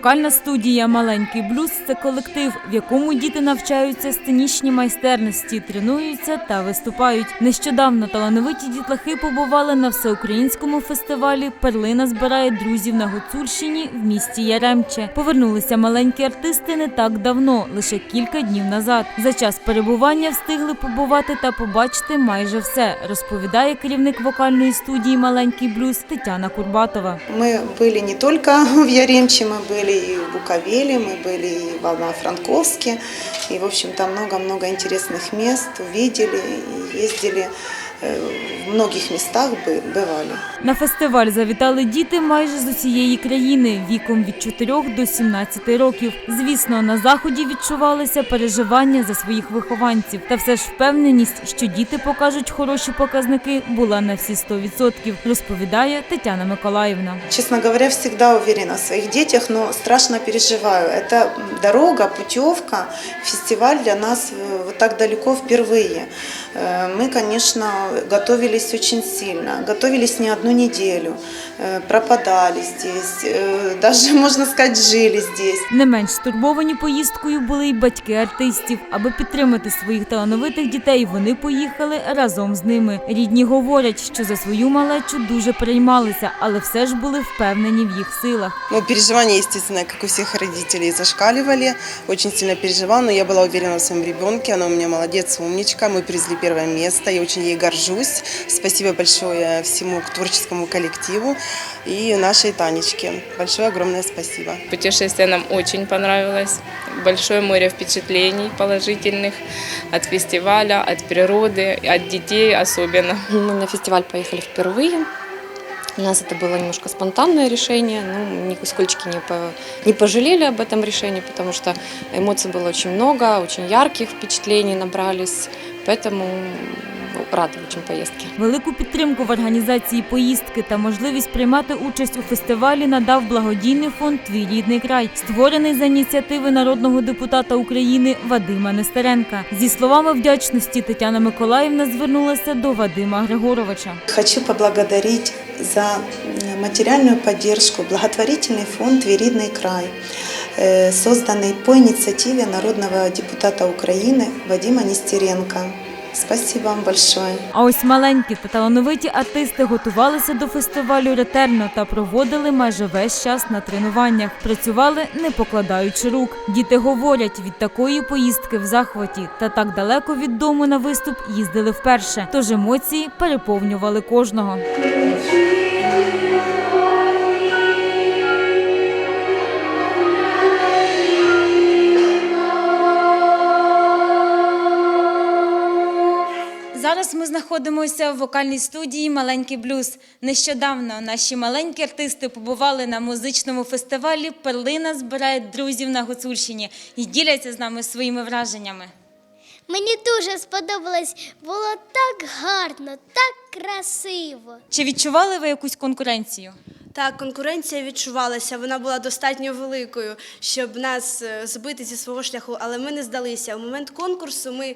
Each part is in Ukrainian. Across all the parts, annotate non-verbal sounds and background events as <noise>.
Вокальна студія Маленький блюз це колектив, в якому діти навчаються сценічній майстерності, тренуються та виступають. Нещодавно талановиті дітлахи побували на всеукраїнському фестивалі Перлина збирає друзів на Гуцульщині в місті Яремче. Повернулися маленькі артисти не так давно, лише кілька днів назад. За час перебування встигли побувати та побачити майже все, розповідає керівник вокальної студії Маленький блюз Тетяна Курбатова. Мы были не только в Яремче, мы были и в Буковеле, мы были и в Ивано-Франковске. И, в общем-то, много-много интересных мест увидели и ездили. э, В многих местах бы- бывали. На фестиваль завітали діти майже з усієї країни віком від 4 до 17 років. Звісно, на заході відчувалися переживання за своїх вихованців, та все ж впевненість, що діти покажуть хороші показники, була на всі 100%, розповідає Тетяна Миколаївна. Честно говоря, всегда уверена в своих детях, но страшно переживаю. Это дорога, путевка, фестиваль для нас э, вот так далеко впервые. Э, Мы, конечно, готовились очень сильно, готовились не одну неделю, э, пропадали здесь, э, <laughs> даже, можно сказать, жили здесь. Не менш стурбовані поїздкою були й батьки артистів. Аби підтримати своїх талановитих дітей, вони поїхали разом з ними. Рідні говорять, що за свою малечу дуже переймалися, але все ж були впевнені в їх силах. Ну, переживания, естественно, как у всех родителей, зашкаливали. Очень сильно переживала, но я была уверена в своем ребенке. Она у меня молодец, умничка. Мы привезли первое место. Я очень ей горжусь. Спасибо большое всему творческому коллективу и нашей Танечке. Большое огромное спасибо. Путешествие нам очень понравилось. Большое море впечатлений положительных от фестиваля, от природы, от детей особенно. Мы на фестиваль поехали впервые. У нас это было немножко спонтанное решение, ну, нисколько не, по, не пожалели об этом решении, потому что эмоций было очень много, очень ярких впечатлений набрались, поэтому ну, рады очень поездке. Велику підтримку в організації поїздки та можливість приймати участь у фестивалі надав благодійний фонд Твій рідний край, створений за ініціативи народного депутата України Вадима Нестеренка. Зі словами вдячності Тетяна Миколаївна звернулася до Вадима Григоровича. Хочу поблагодарить за материальную поддержку благотворительный фонд «Веридный край», э, созданный по инициативе народного депутата Украины Вадима Нестеренко. Спасибо вам большое. А ось маленькі та талановиті артисти готувалися до фестивалю ретельно та проводили майже весь час на тренуваннях. Працювали не покладаючи рук. Діти говорять, від такої поїздки в захваті та так далеко від дому на виступ їздили вперше. Тож емоції переповнювали кожного. Зараз ми знаходимося в вокальній студії Маленький блюз. Нещодавно наші маленькі артисти побували на музичному фестивалі Перлина збирає друзів на Гуцульщині і діляться з нами своїми враженнями. Мені дуже сподобалось, було так гарно, так красиво. Чи відчували ви якусь конкуренцію? Так, конкуренція відчувалася, вона була достатньо великою, щоб нас е, збити зі свого шляху, але ми не здалися. У момент конкурсу ми,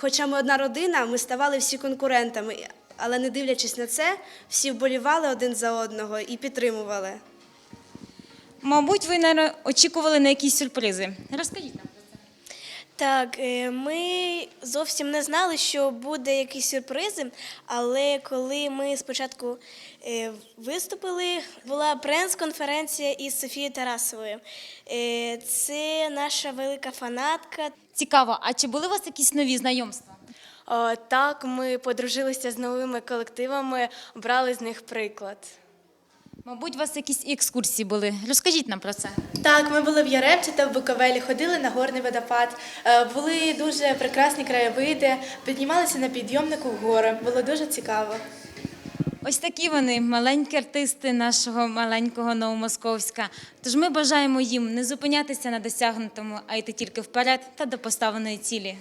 хоча ми одна родина, ми ставали всі конкурентами, але не дивлячись на це, всі вболівали один за одного і підтримували. Мабуть, ви не очікували на якісь сюрпризи. Розкажіть нам. Так, е, ми зовсім не знали, що буде якісь сюрпризи, але коли ми спочатку е, виступили, була прес-конференція із Софією Тарасовою. Е, Це наша велика фанатка. Цікаво, а чи були у вас якісь нові знайомства? Так, ми подружилися з новими колективами, брали з них приклад. Мабуть, у вас якісь екскурсії були. Розкажіть нам про це. Так, ми були в Яремчі та в Буковелі, ходили на горний водопад. Е, Були дуже прекрасні краєвиди, піднімалися на підйомнику в гори. Було дуже цікаво. Ось такі вони маленькі артисти нашого маленького Новомосковська. Тож ми бажаємо їм не зупинятися на досягнутому, а йти тільки вперед та до поставленої цілі.